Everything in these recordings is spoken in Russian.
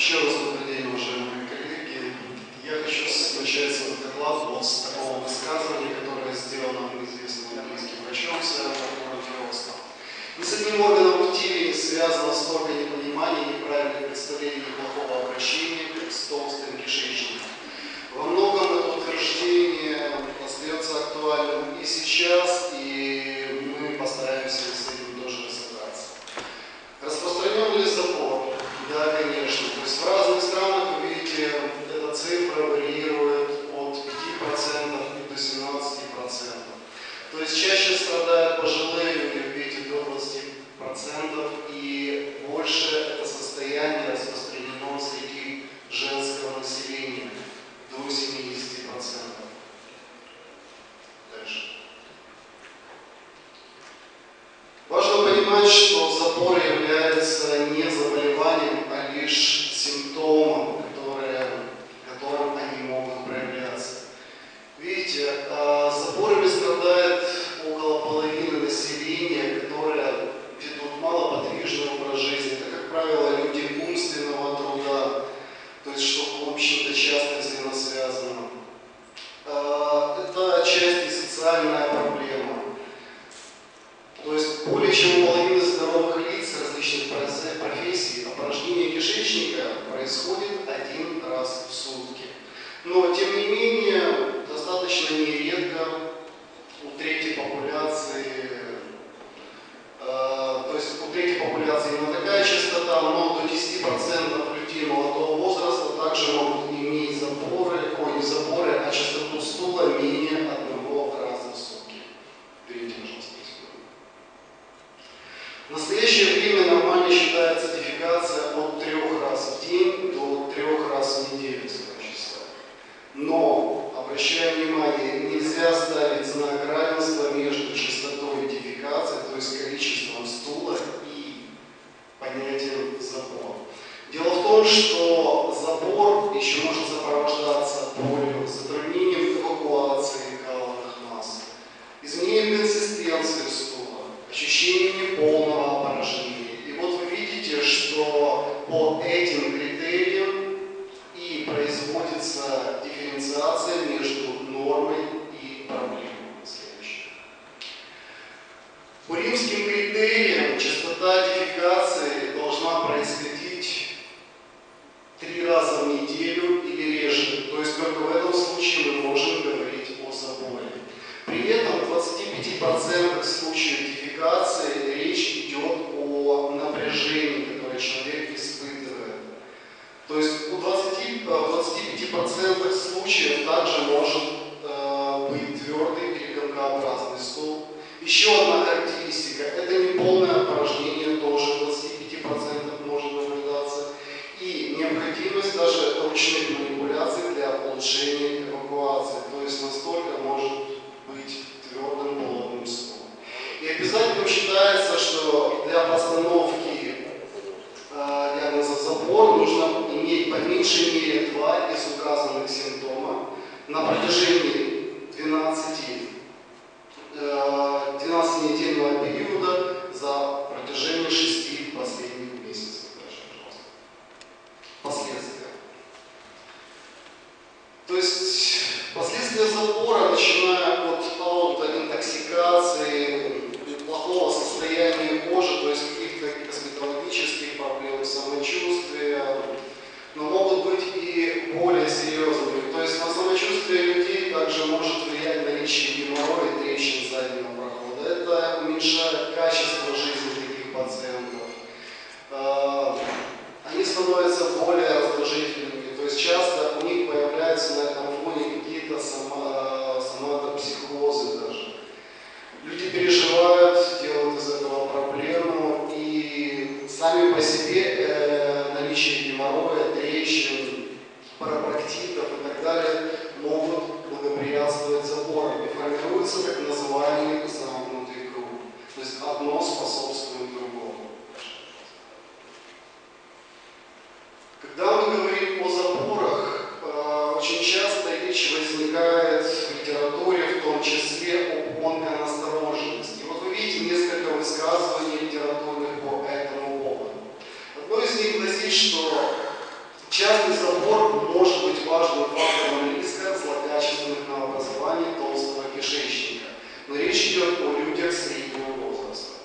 Еще раз добрый день, уважаемые коллеги. Я хочу начать свой доклад вот с такого высказывания, которое сделано известным английским врачом Северного э, города Остов. Ни с одним органом в теле не связано столько непонимания, неправильных представлений, плохого обращения, как с толстым кишечником. Во многом это утверждение остается актуальным и сейчас, и мы постараемся с этим сразу Требующему половины здоровых лиц различных профессий опорожнение кишечника происходит один раз в сутки. Но, тем не менее, достаточно нередко у третьей популяции 5% случаев идентификации речь идет о напряжении, которое человек испытывает. То есть у 20, э, в 25% случаев также может на протяжении Частный забор может быть важным фактором риска злокачественных новообразований толстого кишечника. Но речь идет о людях среднего возраста.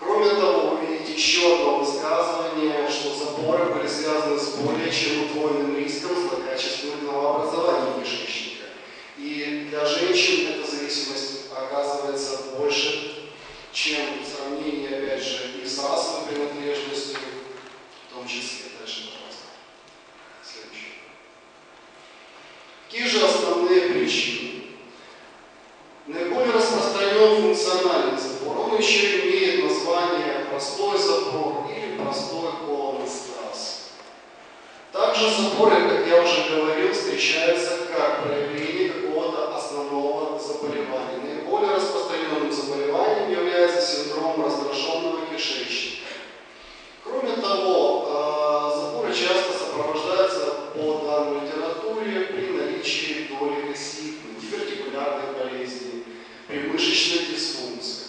Кроме того, вы видите еще одно высказывание, что заборы были связаны с более чем удвоенным риском злокачественных новообразований кишечника. И для женщин эта зависимость оказывается больше, чем в сравнении, опять же, и с расовой принадлежностью, в том числе. Дальше, пожалуйста. Следующий. Какие же причины? Наиболее распространен функциональный забор. Он еще имеет название простой забор или простой колонный страз. Также заборы, как я уже говорил, встречаются как проявление какого-то основного заболевания. Наиболее распространенным заболеванием является синдром раздраженного кишечника. Кроме того, э, заборы часто сопровождаются по данной литературе при наличии доли коситной, дивертикулярной болезни, при мышечной дисфункции.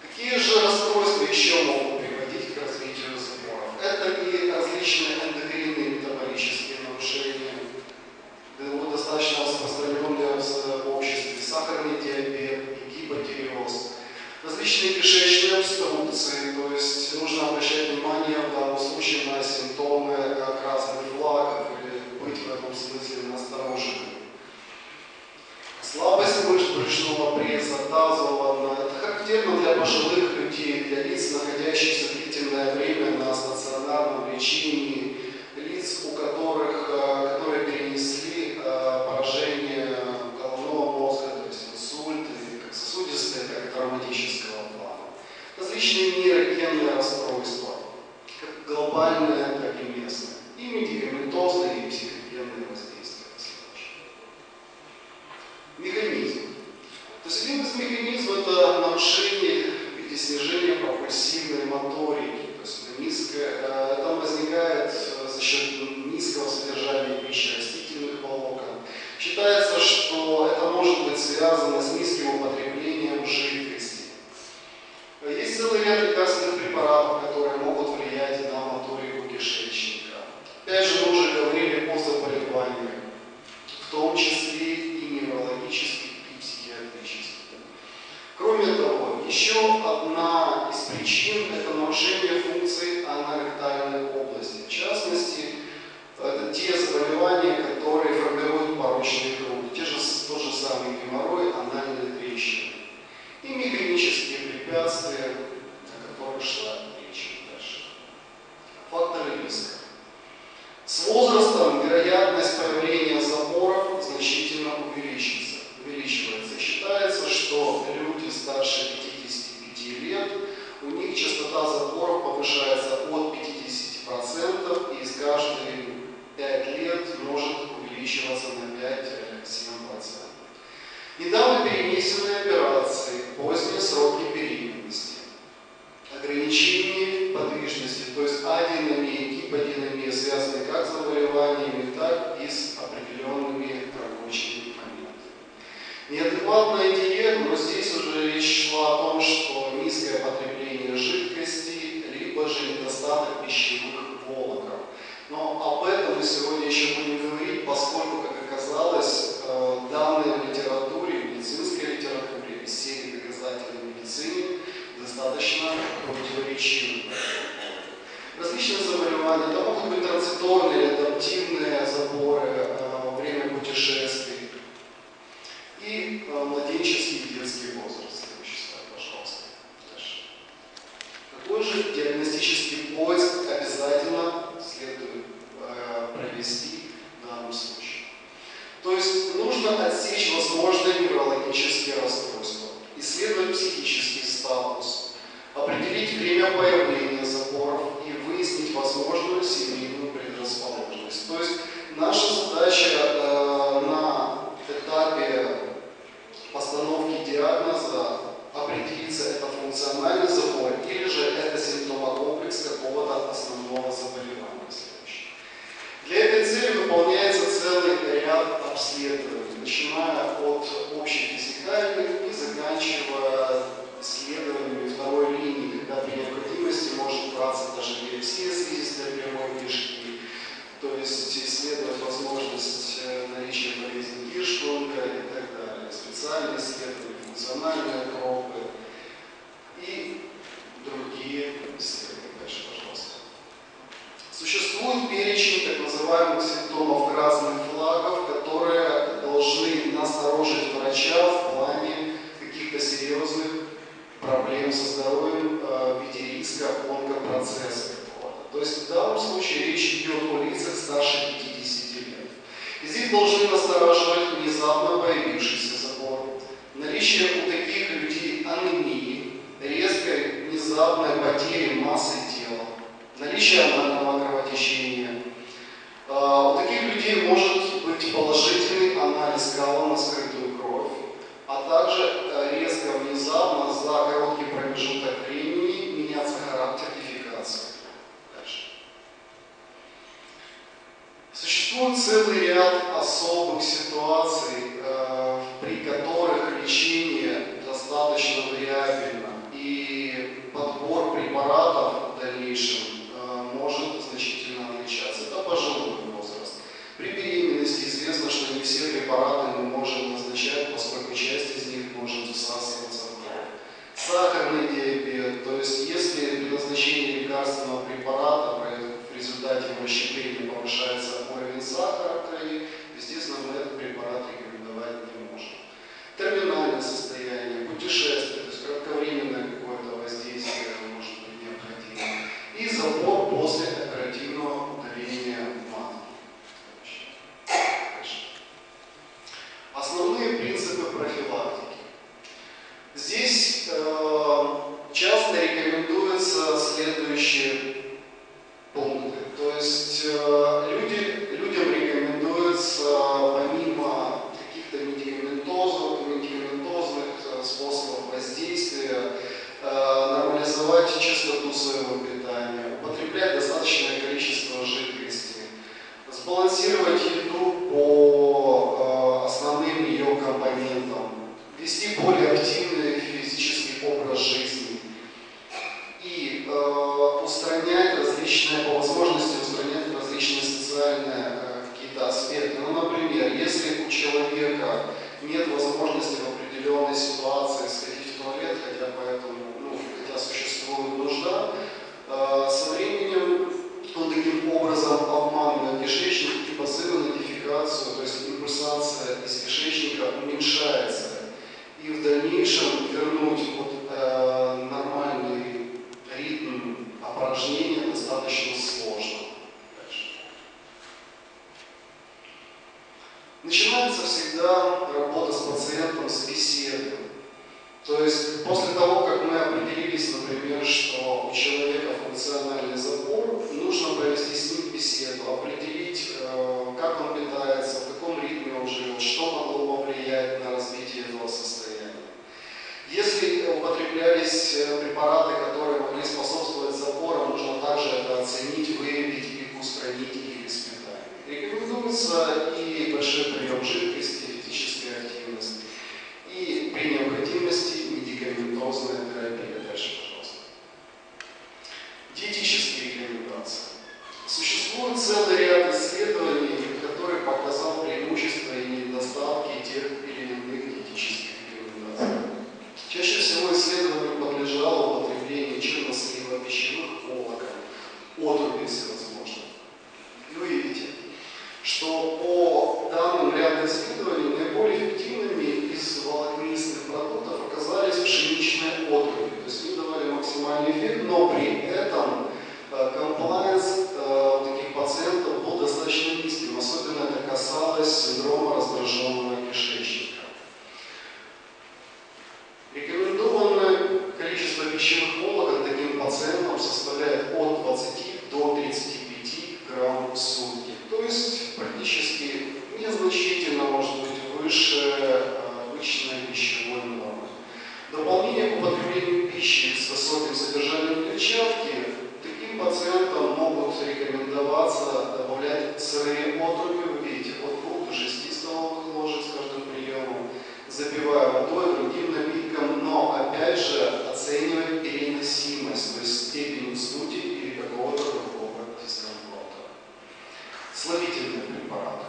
Какие же расстройства еще могут приводить к развитию заборов? Это и различные эндокринные метаболические нарушения, да, достаточно распространенные в обществе, сахарный диабет и гипотиреоз, различные кишечные обструкции, то есть нужно обращать внимание в данном случае на симптомы красных флагов или быть в этом смысле настороженным. Слабость мышц брюшного пресса, тазового дна. Это характерно для пожилых людей, для лиц, находящихся длительное время на стационарном лечении, лиц, у которых, э, которые перенесли э, поражение головного мозга, то есть инсульт, или как сосудистые, так и травматического плана. Нейрогенные расстройства, как глобальные, так и местные. И медикаментозные, и психогенные воздействия. Механизм. То есть один из механизмов это нарушение или снижение пропульсивной моторики. То есть низкое, э, это возникает э, за счет низкого содержания пищи растительных волокон. Считается, что это может быть связано с низким употреблением жидкости. Есть целый ряд лекарственных препаратов, которые могут влиять на моторику кишечника. Опять же, мы уже говорили о заболеваниях, в том числе и неврологических, и психиатрических. Кроме того, еще одна из причин – это нарушение функций аноректальной области. В частности, это те заболевания, которые формируют порочные круги, те же, тот же самый геморрой, анальные трещины. И механические препятствия, о которых шла речь дальше. Факторы риска. С возрастом вероятность появления заборов значительно увеличится, увеличивается. И считается, что люди старше 55 лет, у них частота заборов повышается от 50% и с каждые 5 лет может увеличиваться на 5-7%. Недавно перенесенные операции, поздние сроки беременности, ограничение подвижности, то есть адинамия, гиподинамия связаны как с заболеваниями, так и с определенными рабочими моментами. Неадекватная диета, но здесь уже речь шла о том, что низкое потребление жидкости, либо же недостаток пищевых волокон. Но об этом мы сегодня еще будем говорить, поскольку, как оказалось, э, данные в литературе, медицинской литературе, из серии доказательной медицины достаточно противоречивы. Различные заболевания, это могут быть транзиторные или адаптивные заборы э, во время путешествий и э, младенческий и детский возраст. Следующий пожалуйста. Дальше. Какой же диагностический поиск обязательно следует э, провести в данном случае? То есть нужно отсечь возможные неврологические расстройства, исследовать психический статус, определить время появления заборов и выяснить возможную семейную предрасположенность. То есть наша задача э, на этапе постановки диагноза определиться, это функциональный забор или же это симптомокомплекс какого-то основного заболевания. Этой цели выполняется целый ряд обследований, начиная от общефизикальных и заканчивая исследованиями второй линии, когда при необходимости может браться даже биопсия слизистой прямой кишки, Отвечаю частоту своего питания, употреблять достаточное количество жидкости, сбалансировать вышел вернуть слабительных препаратов.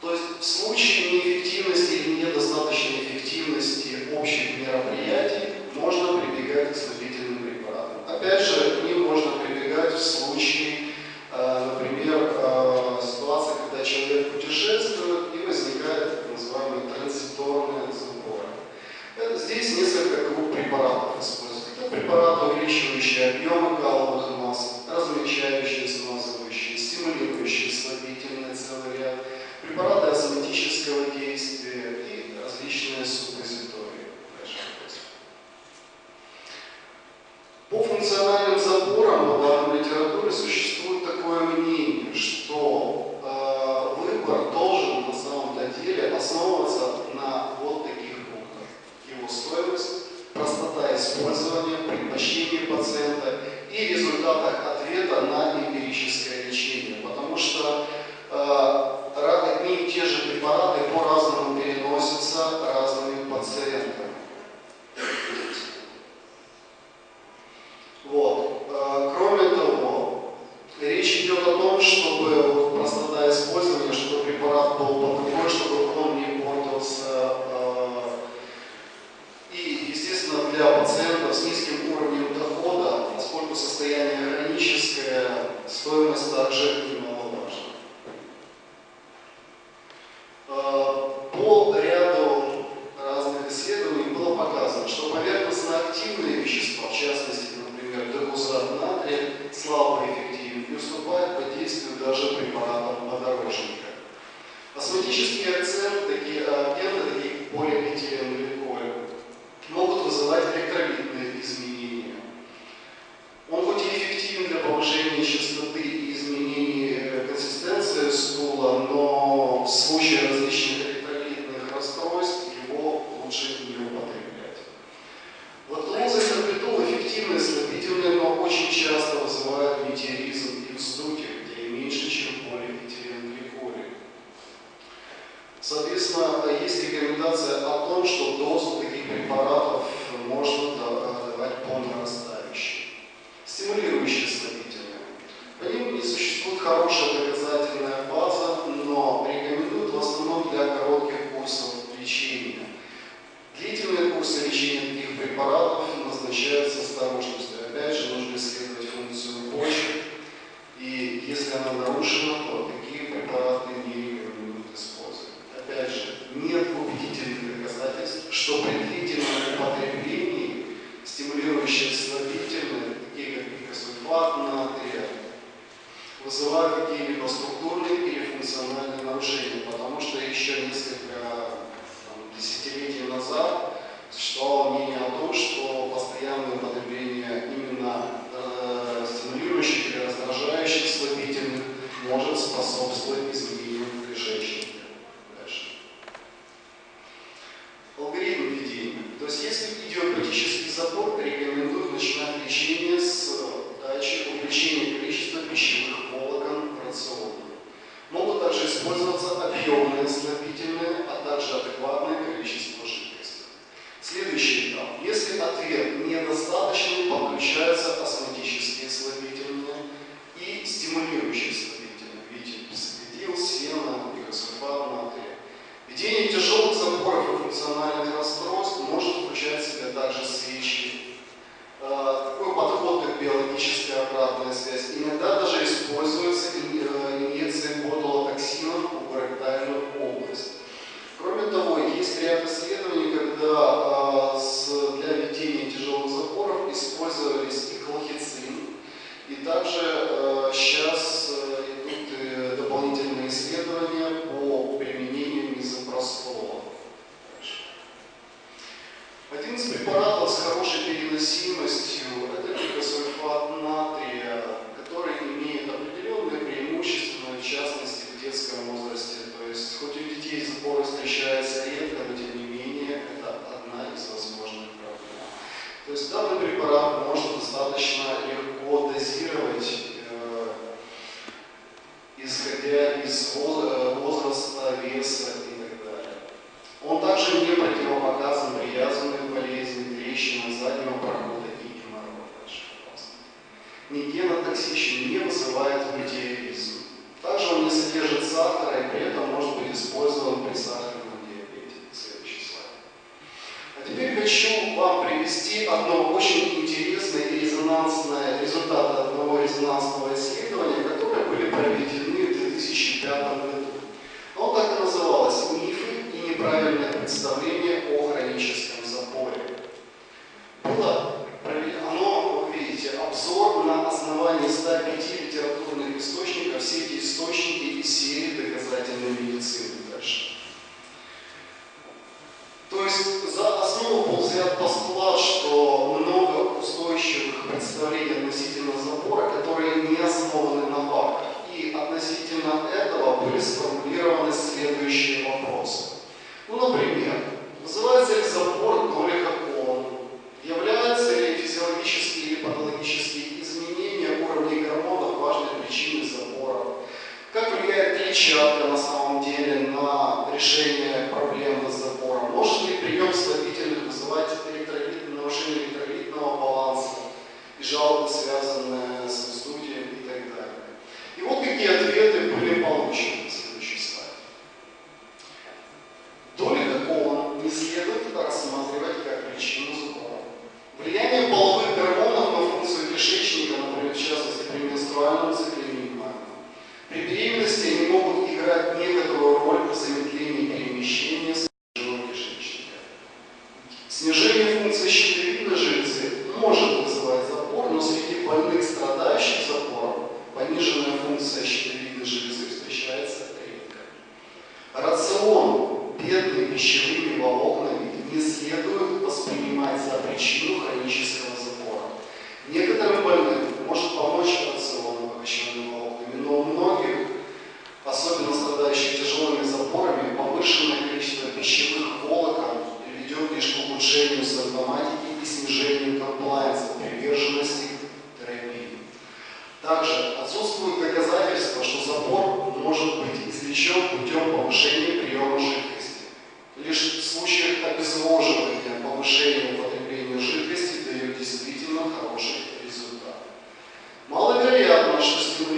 То есть в случае неэффективности или недостаточной эффективности общих мероприятий можно прибегать к слабительным препаратам. Опять же, к ним можно прибегать в случае, э, например, э, ситуации, когда человек путешествует и возникает так называемый транзиторный запоры. Э, здесь несколько групп препаратов используются. Это препараты, увеличивающие объемы что при длительном употреблении стимулирующее сахара, и при этом может быть использован при сахарном диабете. Следующий слайд. А теперь хочу вам привести одно очень интересное и резонансное, результаты одного резонансного исследования, которые были проведены в 2005 году. Оно так и называлось «Мифы и неправильное представление о хроническом движению комплайенса, приверженности терапии. Также отсутствует доказательство, что запор может быть извлечен путем повышения приема жидкости. Лишь в случаях обезвоживания повышения употребления жидкости дает действительно хороший результат. Маловероятно, что стимулирование